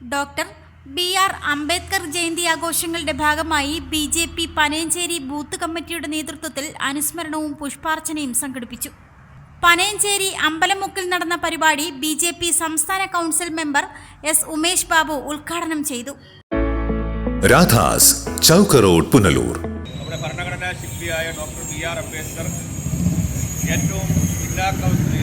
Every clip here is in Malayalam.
Doctor B R Ambedkar Jayanti ആഘോഷങ്ങളുടെ ഭാഗമായി B J P Panayancheri booth കമ്മിറ്റിയുടെ നേതൃത്വത്തിൽ അനുസ്മരണവും പുഷ്പാർച്ചനയും സംഘടിപ്പിച്ചു. പനയഞ്ചേരി അമ്പലമുക്കിൽ നടന്ന പരിപാടി ബി ജെ പി സംസ്ഥാന council member S Umesh Babu ഉദ്ഘാടനം ചെയ്തു. രാധാസ് ചൗക്ക് റോഡ് പുനലൂർ. നമ്മുടെ ഭരണഘടനാ ശില്പിയായ ഡോക്ടർ ബി ആർ അംബേദ്കർ ഏറ്റവും ജില്ലാ കൗൺസിൽ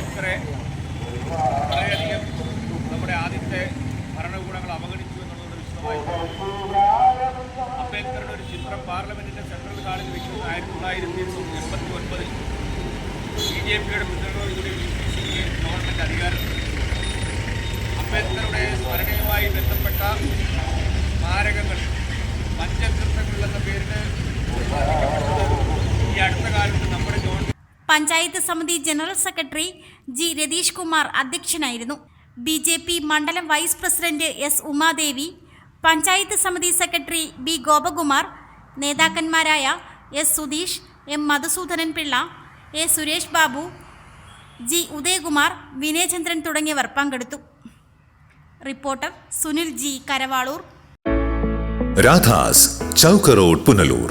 അംബേദ്കറെ വളരെയധികം നമ്മുടെ ആദ്യത്തെ ഭരണകൂടങ്ങൾ അവഗണിച്ചു എന്നുള്ളത് വിശദമായി അംബേദ്കറുടെ ഒരു ചിത്രം പാർലമെന്റിന്റെ സെൻട്രൽ ഹാളിൽ വെക്കുന്നത് ആയിരത്തി തൊള്ളായിരത്തി എൺപത്തി ഒൻപതിൽ ബി ജെ പിയുടെ പിന്തുണയോടുകൂടി വി പി സി ഗവൺമെന്റ് അധികാരത്തിൽ അംബേദ്കറുടെ സ്മരണയുമായി ബന്ധപ്പെട്ട പഞ്ചായത്ത് സമിതി general secretary G Ratheesh Kumar അധ്യക്ഷനായിരുന്നു. ബി ജെ പി മണ്ഡലം vice president S Umadevi panchayat സമിതി secretary B Gopakumar നേതാക്കന്മാരായ S Sudheesh M Madhusoodanan Pillai A Suresh Babu G Udayakumar Vinayachandran തുടങ്ങിയവർ പങ്കെടുത്തു. Reporter Sunil G Karavaloor. Radhas ചൗക്കറോഡ് Punalur.